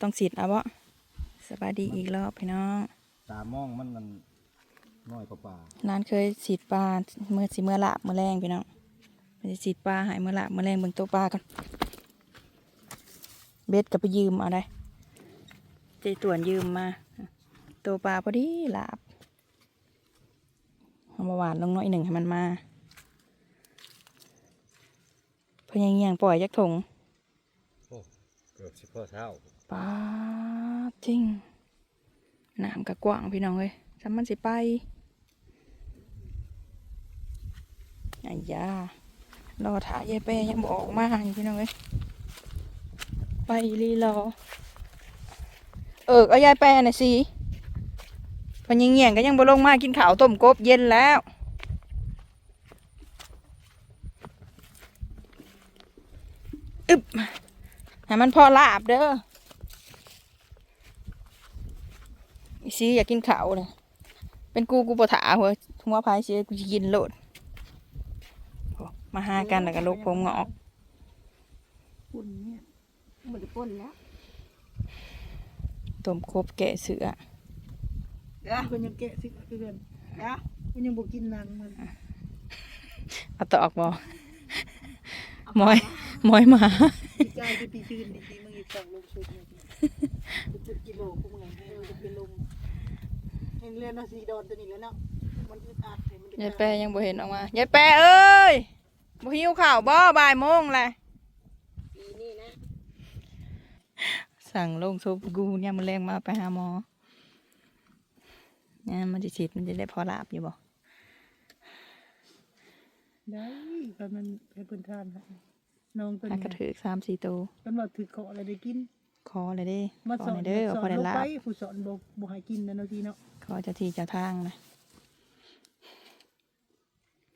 ต้องฉีดเอาบ่สบายดีอีกรอบพี่น้องตามองมันมันน้อยกว่าป่าร้านเคยฉีดปลาเมื่อสิเมื่อละเมื่อแรงพี่น้องมันจะฉีดปลาใหายเมื่อละเมื่อแรงเบิ่งตัวปลากันเบ็ดก็ไปยืมเอาได้เจต่วนยืมมา ตัวปลาพอดีหลาบเอามาหวานลงหน้อยหนึ่งให้มันมาเพนยังเงียงปล่อยยักถงโอ้เกือบสิบพ่อเท่า ปลาจริงน้ำกะกว้างพี่น้องเอ้ยสามันสิไปอ้ยารอถ่ายายเป้ยังบออกมาอยู่พี่น้องเอ้ยไปรีรอ เออเอายายแป้น่ะสิเพนยังเงี่ยงก็ยังบ่ลงมากินข้าวต้มกบเย็นแล้วอึบให้มันพอลาบเด้ออี ซีอยากกินข้าวเลยเป็นกูกูปวดถาหัวหัวพายเสียกูจะกินโลดโอ้มาหากันแล้วก็ลูกผมงอกปุ่นเนี่ยมันจะป่นแล้วต้มกบแกะเสือเดี๋ยวคุณยังแกะสิเพื่อนเดี๋ยวคุณยังบอกกินหนังมันเอาตอกบอมอยมอยหมาดีใจที่ปีชื่นดีๆมึงอีกสองลงชุดเนี่ยจุดกิโลพวกมึงไงจะเป็นลมเห็นเรียนนาซีดอนตัวนี้แล้วเนาะมันอึดอัดเลยมันยายแปรยังบ่เห็นออกมายายแปรเอ้ยบ่หิวข้าวบ่บ่ายโมงแหละปีนี้นะสั่งลงซุปกูเนี่ยมันแรงมาไปหาหมอเนี่ยมันจะฉีดมันจะได้พอลาบอยู่บ่ได้แต่มันให้เพิ่นทานค่ะน้องตัวถ้านี้กระถือสามสี่ตัวมันว่าถือขออะไรได้กิน คอเลยเด้มาคสออนเลยเด้อสพออนได้ลงลาไปบ ผู้สอนบอกบอกให้กินนะนาทีเนาะ คอเจะทีจ้าทางนะ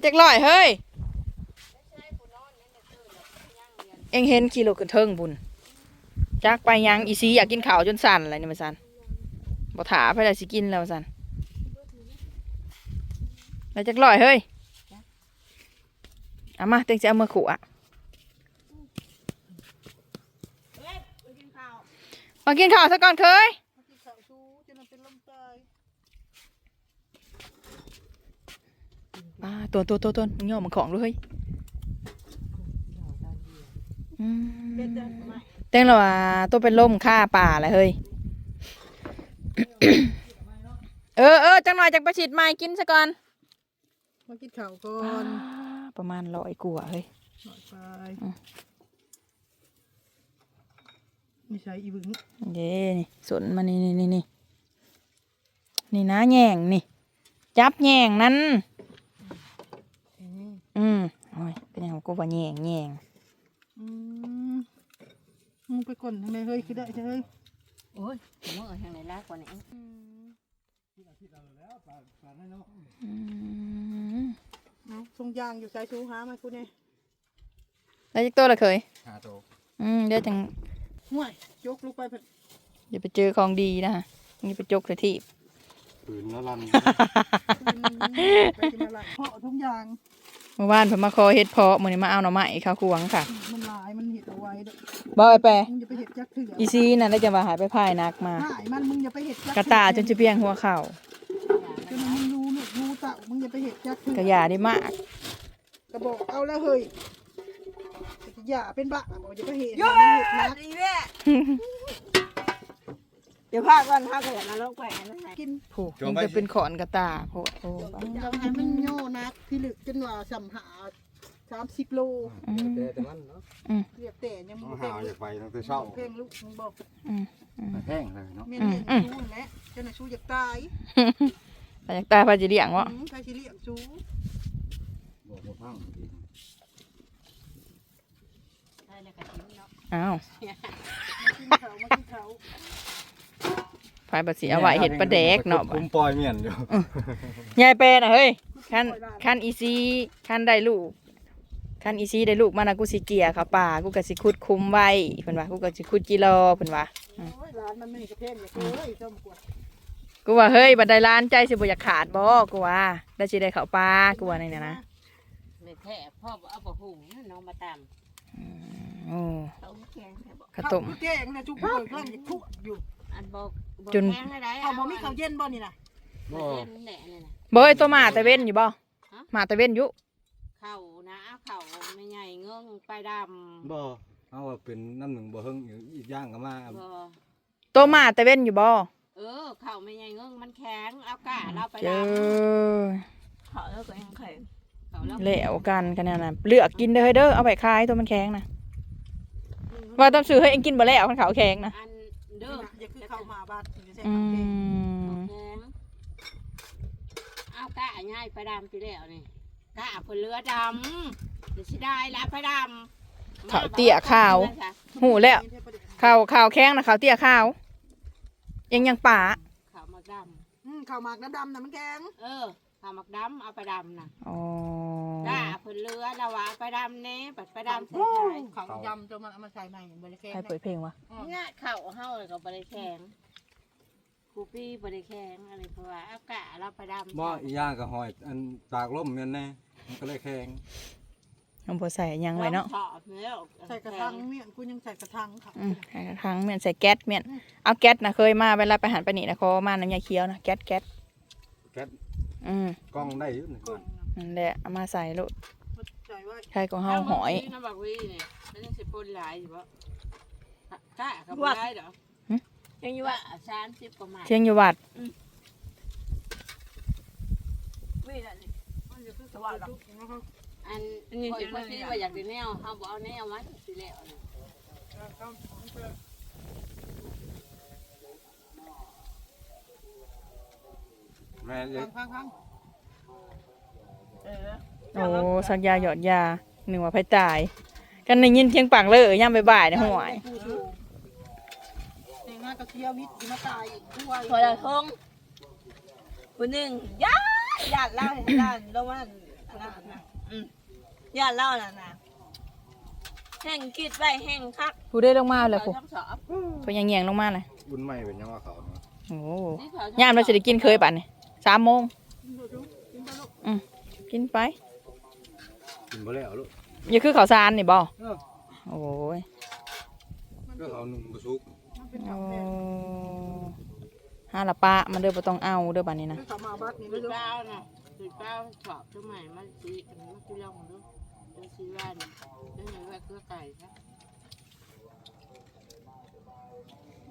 เจ็กลอยเฮ้ย เอ็งเห็นกิโลขึ้นเทิงบุญจักไปยังอีซีอยากกินข้าวจนสั่นอะไรนี่มันสั่นบ่ถาไปได้สิกินแล้วสั่นแล้วจักลอยเฮ้ยเอามาเต็งจะเอามาขู่อะมากินข้าวซะก่อนเคย กินข้าวชูจนมันเป็นลมตาย ป้าตัวตัวตัวตัวมึงย่อมันของด้วยเฮ้ยอืมเป็นจังไหมเต้งแล้วว่าตัวเป็นล่มฆ่าป่าเลยเฮ้ย เออเออจังหน่อยจากประชิดไม้กินซะก่อน มากินข้าวก่อนประมาณร้อยกว่าเฮ้ยหน่อยไปอืมไม่ใช่อีบึงเด้นี่สนมานี่นี่นี่นี่นี่นะแย่งนี่ จับแย่งนั้น อืมโอ้ยเป็นอย่างกูว่าแย่งแย่งอืมมึงไปก่อนทำไมเฮ้ยคือได้ใช่เฮ้ยโอ้ยมึงเอาทางไหนลากกว่านี้อืมเอาทรงยางอยู่สายชูหามากูเนี่ยแล้วจักตัวละเคย หาโตอืมเดี๋ยวจังห่วยยกลูกไปเพิ่นอย่าไปเจอของดีนะนี่ไปจกเลยที่ปืนแล้วลัน ไปกินอะไรเพาะทุกยาง เมื่อวานผมมาคอเฮ็ดเพาะมื้อนี้มาเอาหน่อไม้ข้าวควงค่ะมันหลายมันเห็ดเอาไว้เด้อบ่ไปแปรมึงอย่าไปเห็ดจักเถื่ออีซีนั่นได้จะมาหายไปพายนักมา หายมันมึงอย่าไปเห็ดจักกระตาจนจะเพียงหัวเข่าจนมึงรู้ลูกรู้เต่ามึงอย่าไปเห็ดจักเถื่กระยาได้มากกระบอกเอาแล้วเฮ้ยอย่าเป็นบ้าบอกอย่าไปเห็ดอย่าไปเห็ดนะ ดีแม่เดี๋ยวพาก่อนพาเกิดนรกไปนั่นไงกินผูกมันจะเป็นขอนกระตาโพดโอ้เราให้มันโย่นักที่ลึกจนว่าสัมหาสามสิบโลอืมแต่แต่มันเนาะเรียบแต่ยังมึต้องงเพลหางอยากไปตั้งแต่เช้าเพลงลูกมึงบอกอืมอืมแห้งเลยเนาะเมียนเมียนชูนั่นแหละเจ้าหน้าชูอยากตายแต่จากตาพาจิเลียงวะอืมใครสิเรียกชูบอกว่าพังได้แล้วก็ทิ้งเนาะอ้าวมากินเขามากินเขาพายบัดสีเอาไว้เห็ดปลาแดกเนาะคุ้มปล่อยเมียนอยู่ยายเปรน่ะเฮ้ยคันคันอีซีคันได้ลูกคันอีซีได้ลูกมานะกูสิเกียเขาป่ากูก็สิขุดคุมไว้เพิ่นว่ากูก็สิขุดกิโลเพิ่นว่าโอ้ยร้านมันไม่กระเพงอย่าเอ้ยเจ้ามกวดกูว่าเฮ้ยบันไดล้านใจสิบ่อยากขาดบ่กูว่าได้สิได้เข้าป่ากูว่าในเนี่ยนะเลยแท้พ่อเอาปะหุงน้องมาตามโอ้เขาแกงแค่บอกข้าวต้มข้าวแกงนะจุ๊บเปิดเครื่องทุกอยู่ อันบอกบอกจน แพงได้ข้าวบ่มีข้าวเย็นบ่นี่นะบ่เย็นแหละนี่นะบ่ไอ้ตัวหมาแต่เว้นอยู่บ่หมาแต่เว้นอยู่เข่านะเข่าไม่ใหญ่เงื่องไปดำบ่เอาว่าเป็นน้ำหนึ่งบ่เฮิงอยู่อีกอย่างก็มาบ่ตัวหมาแต่เว้นอยู่บ่เออเข่าไม่ใหญ่เงื่องมันแข็งเอากะเราไปเจดอำเข่าแล้วก็ยังแข็งเข่าแล้วแล้วกันกันนั่นน่ะเลือกกินเด้อเฮ้ยเด้อเอาไปขายตัวมันแข็งนะว่าต้องซื้อให้เองกินบ่แล้วมันขาวแข็งนะอันเด้เด้อ ออย่าคือข้าวมาบ้านอย่าใส่อืข้าวแกงมแข็งเอากะง่ายไปดำทีแล้วนี่กะคนเรือดำเดี๋ยวสิได้แล้วไปดำขาวเตี้ยขาว หูแล้วขาวขาวแข็งนะขาวเตี้ยขาวเองยังป่าขาวหมกดอืมข้าวหมากน้ำดำน่ะมันแกงำเออขาวหมกดำเอาไปดำนะอ๋อกะ เพิ่นเรือแล้วว่าไปดำเน่ปัดไปดำใส่ไข่ข้าวยำจะมาเอามาใส่ใหม่บริแกงใครเปิดเพลงวะง่ายเข้าเฮาเลยก็บ่ได้แข็งครูปี้บ่ได้แข็งอะไรเพราะว่าอากาศเราไปดำบ่อีกอย่างก็หอย อันตากลมแม่นแน่มันก็เลยแข็งน้องบัวใส่หยังไว้เนาะชอบแล้วใส่กระทังเมี่ยงกูยังใส่กระทังค่ะอืมให้ครั้งเมียนใส่แก๊สเมียนเอาแก๊สนะเคยมาเวลาไปหันไปนี่นะเขามาน้ำยาเคี้ยวนะแก๊สแก๊สแก๊สอืมกล้องได้อยู่นี่กุ้ง นั่นแหละเอามาใส่ลูกใส่ไว้ใครก็เฮาหอยน้ำบักวีนี่มันยังสิปนหลายอยู่บ่กะก็บ่ได้ดอกหึยังอยู่ว่า30กว่าไม้เชียงอยู่วัดวีนั่นนี่มันจะคือสว่างจุ๊บนะครับอันนี้สิบ่สิว่าอยากได้แนวเฮาบ่เอาแนวมาสิแล้วนี่แม่เอ้พัยงพังพังเออ โอ้สักยาหยอดยาหนึ่งว่าไผตาย กันได้ยินเพียงปากเลยย่ำบ่ายๆนะห่วยผู้ชูในงานกระเทียวิทย์มาตายอีกด้วยพอละทงผู้หนึ่งญาติญาติเล่าให้ด้านแล้วว่าอันนั้นนะอืมญาติเล่าน่ะนะแห่งคิดไว้แห่งคักผู้ได้ลงมาเลยเขาผู้ทั้งสอบผู้ยังแยงลงมาเลยบุญใหม่เป็นยังว่าเขาเนาะโอ้นี่เขายามเราจะได้กินเคยป่ะนี่สามโมงอืม กินไป กินบ่แล้วลูกอย่าคือข้าวสารนี่บ่เออโอ้ยก็เอาหนึ่งบ่สุกโอ้ห้าละปะมันเด้อบ่ต้องเอาเด้อบัดนี้นะคือเขามาบ้านนี่สุไม่ดรู้เก้าน่ะสุดเก้าสอบทำไมมันสีมันคือลองดูดูสีว่านี่เรื่องนี้ว่าเกลือไก่ครับ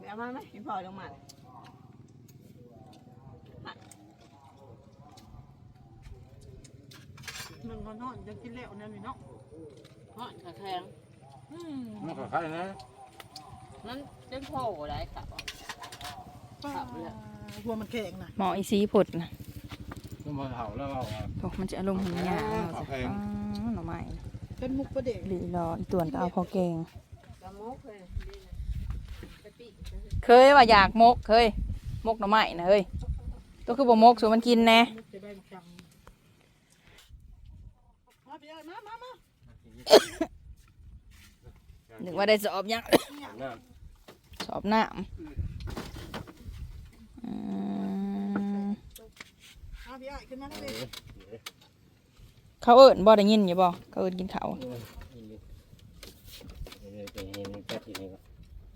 เอามาไหมพี่พอลงมา หนึ่งคนนอนยังกินแล้วนั่นนี่เนาะเพราะกระแข็งอืมมันก็คล้ายนะมันเป็นโผล่ได้ครับหัวมันแข็งนะหมออีสีผดนะก็มาเผาแล้วเอาอะโอ้มันจะอารมณ์หุ่นยาขอแพงอ๋อหน่อไม้เป็นมุกประเด็กลีรออีต่วนก็เอาพอแกง กระมกเลยดีนะไปปีกเคยว่าอยากมกเคยมกหน่อไม้นะเฮ้ยตัวคือบ่มกสูมันกินแน่มุกจะได้จัง มาพี่ไอ้มามามานึกว่าได้สอบยังนั่นสอบน้ำอืมมาพี่ไอ้ขึ้นมาเลยเขาเอิญบ่ได้ยินอยู่บ่เขาเอิญกินเขาว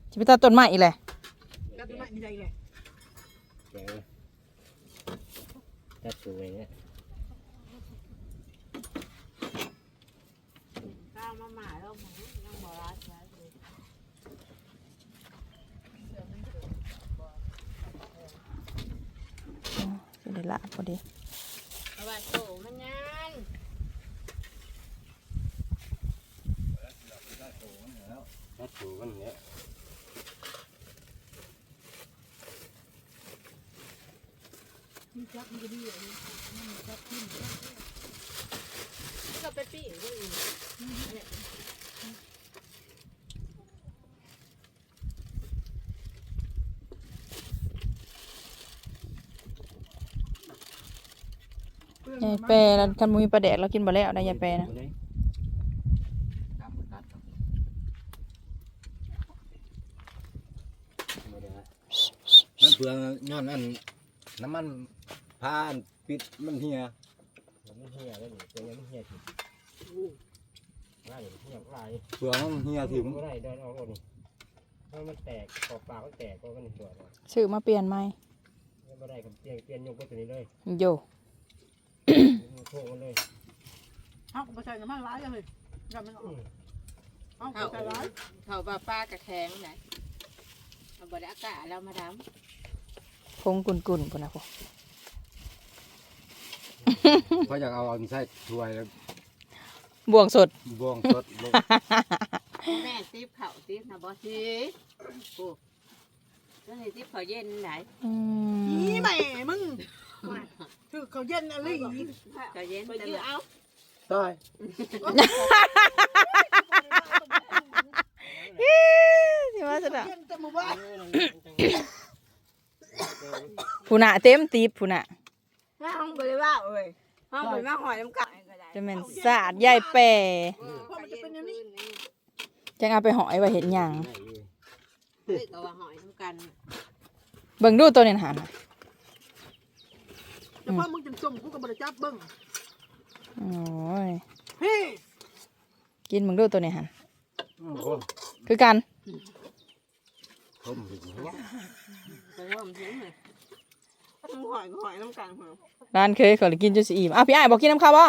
จะไปตัดต้นไม้อีกเลยกัดตัวไหนมีใจเลยตัดสวยเนี่ย ก้าวมาหมาแล้วมึงยังบ่รัดแล้ว สิ ได้ละพอดีเอาไว้โตมันยันตัดถูกันเนี่ยมีจักมีกระดิ่งเลยก็ไปปีกด้วยอีกยายแปรแล้วกันมุมีปลาแดกเรากินบ่แล้วได้ยายแปรนะมันเปลืองย้อนอันน้ำมันพานปิดมันเหียมันไม่เหี้ยแล้วนี่ตัวยังไม่เหี้ยถิ่ง่ายเหี้ยลายเปลืองมันเหียถึงไม่ได้เดินออกรถนี่เพราะมันแตกขอบปากมันแตกเพราะมันสวยเลยซื้อมาเปลี่ยนไหมไม่ได้กับเปลี่ยนเปลี่ยนยกไปตัวนี้เลยโย โค้งมันเลยเอาไปใส่น้ำมันร้ายกันเลยยันมันออกเอาไปเขาใส่ร้ายเขาปลาป้ากระแข็งไหนเอาบไดอากาศเรามาดพงกุนกุนๆพุ่นนะพวกเพราะอยากเอาอันใส่ถ้วยแล้วบวงสด บวงสดลงำแม่ติ๊บเขาติ๊บนะบอสีโอ้ก็เลยติ๊บเขาเย็นไหนอืมนี่แม่มึง คือเขาเย็นอะไรอย่างนี้เขาเย็นไปยื้อเอาตายที่ว่าจะเย็นแต่หมู่บ้านผู้น่ะเต็มตีบผู้น่ะห้องบริว่าเอ้ยห้องบริว่าหอยน้ำกัดจะเป็นสาดยายแปรเพราะมันจะเป็นอย่างนี้จังเอาไปหอยไว้เห็นยังเบิ่งดูตัวเนี้หันน่ะ แต่ว่ามึงจะส่งกูกับบริจับเบิ้งโอ้ยเฮ้ยกินเบิ่งดูตัวนี้หันโอ้โหคือกันต้มถึงเนี้ยไปร่วมทิ้งเลยหอยหอยน้ำกัดเหรอร้านเคยเขาเลยกินจนสิอิ่มอ้าวพี่อ้ายบอกกินน้ำข้าวบ่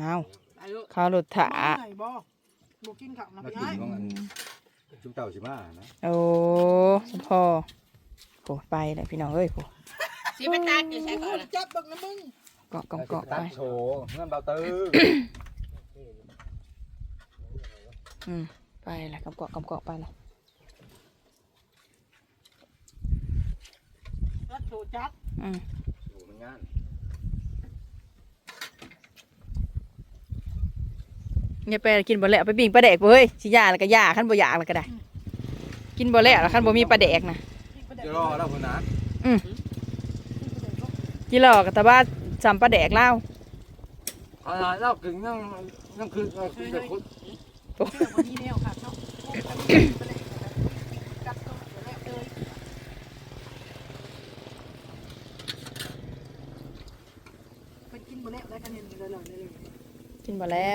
อ้าวอายุข้าวหลุดถาไหนบ่บ่กินข้าวนะมาพี่กินไอ้บ้างอันชุบเต่าสิมานะโอ้สมพอโอ้ไปเลยพี่น้องเอ้ยโอ้ สิไปตัดอยู่ใช่ก่อนบริจับเบิ้งนะมึงเกาะเกาะเกาะตัไปดโชว์เงินเบาตื้ออืมไปละกับเกาะกับเกาะไปละรัดโถจับอืมโอ้มันงานอย่าไปกินบ่แล้วไปปิ้งปลาแดกบ่เฮ้ยสิยาแล้วก็ยาคันบ่อยากแล้วก็ได้ กินบ่แล้วแล้วคันบ่มีปลาแดกนะจะรอแล้วคุณนะ กินหลอกับตาบ้าจำปลาแดกเล่าอะไรเล่ากินนั่งนั่งคือเออคือแต่คุณเชื่อวันนี้แล้วค่ะเนาะกัดตัวเดี๋ยวแล้วเลยไปกินบ่แล้วแล้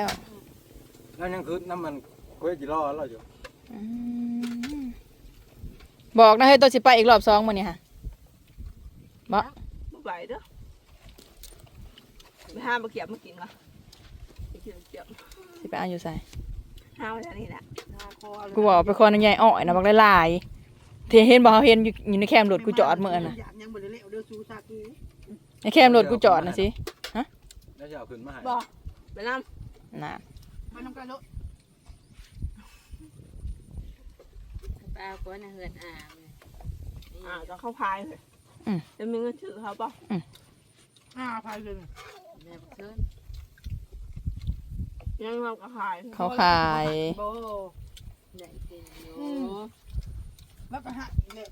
วแล้วยังคือน้ำมันคุยจะรอแล้วอยู่อืมบอกนะเฮ้ยตัวสิไปอีกรอบสองมื้อนี้ฮะบ่บุก ไหลเด้อไปห้ามมาเกียบมากินเหรอไปกินเกียบสิไปเอาอยู่ใส่ห้ามไว้ที่นี่แหละกูบอกไปคอนใหญ่อ้อยนะบักหลายๆที่เห็นบ่เขาเห็นอยู่อยู่ในแคมรถกูจอดมื้อน่ะอยากยังบ่ได้แล้วเด้อซูซากูในแคมรถกูจอดน่ะสิแล้วจะเอาขึ้นมาให้บอกไปน้น่ะมาน้ำกันเด้อปลาก็น่ะเฮือนอ่างเลยำอ่าจะเข้าพายเลย จะมีเงินถือเขาป่ะอ่าพายเลยแม่บอกเชิญยังเราก็ขายเขาขาย โบได้กินอยู่แล้วก็หักเนี่ย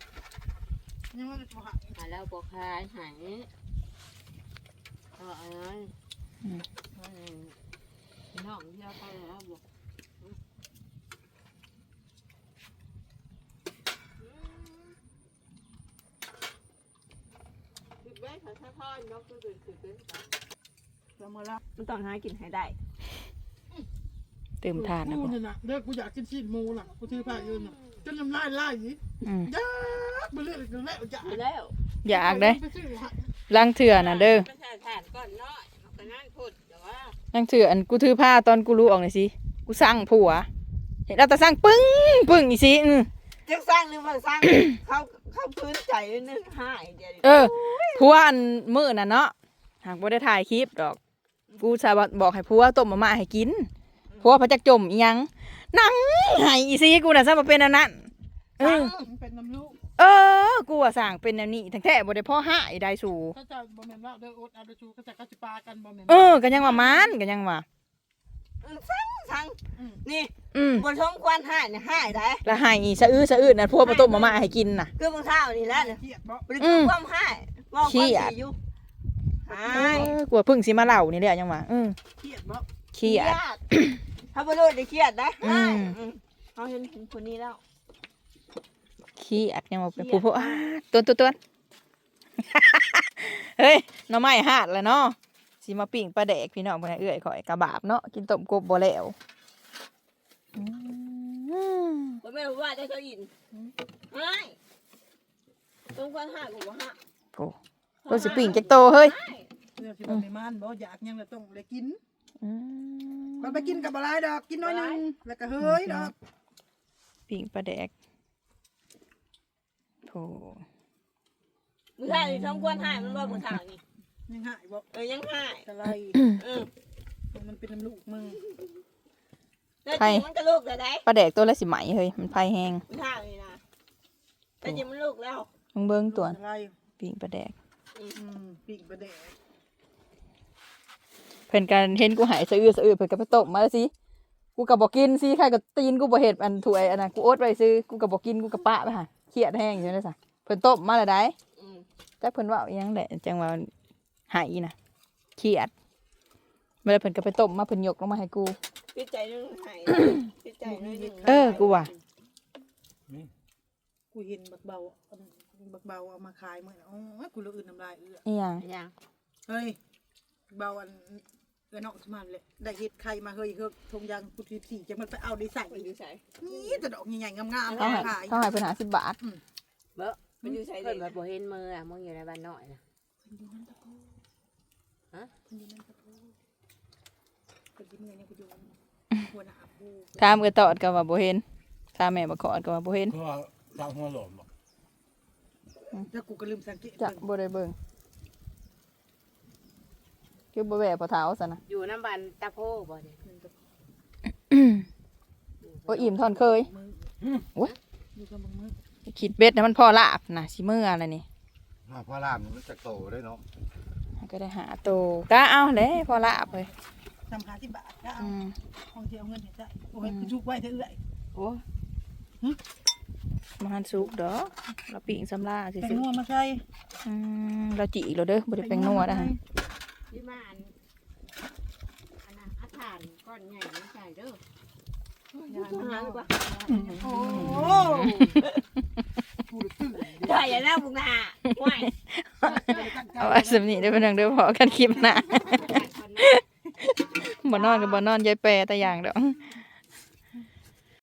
ยังไม่ได้หักหาแล้วบอกขายหายเอาเอ้ยเอาเอ้ยน้องเยอะไปแล้วบอก คิดไว้ถ้าทอดนกก็คือคือเป็นจะมาแล้วมันต้องหากินให้ได้เติมทานนะกูบ่เนี่ยนะเด้อกูอยากกินชีสหมูน่ะกูถือผ้ายืนน่ะจนน้ำลายไหลอืมยากบ่เลือกกันแล้วจ้ะไปแล้วอยากเด้ไปซื้อให้ล้างเถื่อน่ะเด้อประชาทานก่อนเนาะมันก็นั่นพูดแต่ว่าล้างเถื่ออันกูถือผ้าตอนกูรู้ออกหน่อยสิกูสั่งผัวเห็นเราแต่สั่งปึ้งปึ้งอีสิอือจะสร้างหรือมันสร้างเขา เขาพื้นใจนึงหายเดียวเออผัวอันมื้อน่ะเนาะหากบ่ได้ถ่ายคลิปดอก กูสาบบอกให้ผัวต้มมาม่าให้กินผัวพระจักจมอีหยังนั่งให้อีสิกูน่ะซะบ่เป็นอันนั้นเออมันเป็นน้ำลูกเออ กูว่าสั่งเป็นแนวนี้ทั้งแท้บ่ได้พ่อหายได้สู่ถ้าจะบ่แม่นว่าเด้ออดเอาเด้อชูก็จะกัสิปากันบ่แม่นเออก็ยังว่ามันก็ยังว่า สร้างสร้างนี่อืมบนสมควรหายเนี่ยหายได้แล้วให้อีสะอื้อสะอื้อน่ะพวกมาต้มมาม่าให้กินน่ะ คือบางเท่านี่แหละเนี่ยเครียดบ่บริคือความหายว่าความดีอยู่หายเออกลัวพึ่งสิมาเล่านี่แหละยังว่าเออเครียดบ่เครียดดถ้าบริได้เครียดได้อืหายมอืมเขาเห็นคนนี้แล้วเครียดยังว่าเป็นเครีผู้ยดผู้อ้าตัวตัวตัวเฮ้ยหน่อไม้หาดแล้วเนาะ สิมาปิ้งปลาแดกพี่น้องเพิ่นให้เอื้อยข่อยกระบาบเนาะกินต้มกบบ่แล้วอืมบ่แม่นว่าจะเขาอินหายต้องควรหายกูบ่ฮะโอ้ตัวสิปิ่งจักโตเฮ้ยเพื่อสิบ่ได้มานบ่อยากหยังแล้วต้องได้กินอืมมันไปกินกับบ่หลายดอกกินน้อยหนึงแล้วก็เฮ้ยดอกปิ่งปลาแดกโถมึงใช่ต้องควรหายมันว่ามึงทางนี่ ยังหายบ่เออยังหายกะไรเออมันเป็นน้ำลูกมึงแล้วจริงมันก็ลูกแต่ได้ปลาแดกตัวละสิไหมเฮ้ยมันไผแห้งมึงทางนี่นะแต่จริงมันลูกแล้วมึงเบิ่งตัวกะไรปิ่งปลาแดกอืมปีกประเดะเพิ่นกันเห็นกูหายสะอื้อสะอื้อเพิ่นก็ไปตบมาแล้วสิกูก็บ่กินสิใครก็ตีนกูบ่เฮ็ดอันถ้วยอันนั้นกูอดไว้ซื้อกูก็บ่กินกูก็ปะไปหั่นเครียดแห้งอยู่นั่นซะเพิ่นตบมาแล้วได้อืมแต่เพิ่นเว่าอีหยังแหละจังว่า หายน่ะเครียดเมื่อเพิ่นก็ไปต้มมาเพิ่นยกลงมาให้กูปิดใจนึงหายปิดใจนึงเออกูว่ากูเห็นบักเบาอันบักเบาเอามาขายเมื่อน่ะโอ้ยกูละอื่นน้ำลายเอื้ออีหยังยังเฮ้ยเบาอันเอื้อนอกสมันเลยได้เห็ดไข่มาเฮ้ยเฮ้ยทงยางกูทีสี่จะมันไปเอาได้ใส่ไปอยู่ใส่นี่แต่ดอกใหญ่ๆงามๆเขาให้ขายเขาให้เพิ่นหาสิบบาทไปอยู่ใส่เพิ่เด็นกแบบบ่เห็นมืออะมึงอยู่ในบ้านน้อยนะ กูยิ้มเงินเนี่ยกูอยู่หัวหน้ากูถามเออตอดก็ว่าบ่เห็นถามแม่บ่ขอดก็ว่าบ่เห็นเพราะว่าทางหัวหลอมบอกแล้วกูก็ลืมสังเกตจะเบิ่งบ่ได้เบิ่งคือบ่แวะบ่เท้าซะนะอยู่น้ำบ้านตาโพบ่เนี่ยโอ้อิ่มทอนเคยมือโอ้ยอยู่กับมึงมือคิดเบ็ดนะมันพอลาบน่ะสิมื้ออะไรนี่มาพ่อรามนี่มันจะโตได้เนาะ ก็ได้หาโตก็เอาแหละพอลาบเลยทำหาที่บาทก็เอาอืมห้องที่เอาเงินเห็นได้โอ้ยกูชุกไว้เถอะเอื้อยโอ้มาหันสุกดอกเราปิ่งสำลาซื่แต่งอนัวมาใส่ๆอืมเราจีเราเด้อบ่ได้แป้งนัวนะฮะที่บ้านอันน่ะอาถานก้อนใหญ่ไม่ใช่เด้อหาหรือเปล่าโอ้กูเลยตื่น ได้อย่าหน้าบุกหน้าห่วยเอาไว้สำนีได้เป็นดังเด้อพอกันคลิปหน้าบ่นอนก็บ่นอนยายแปรแต่อย่างเด้อ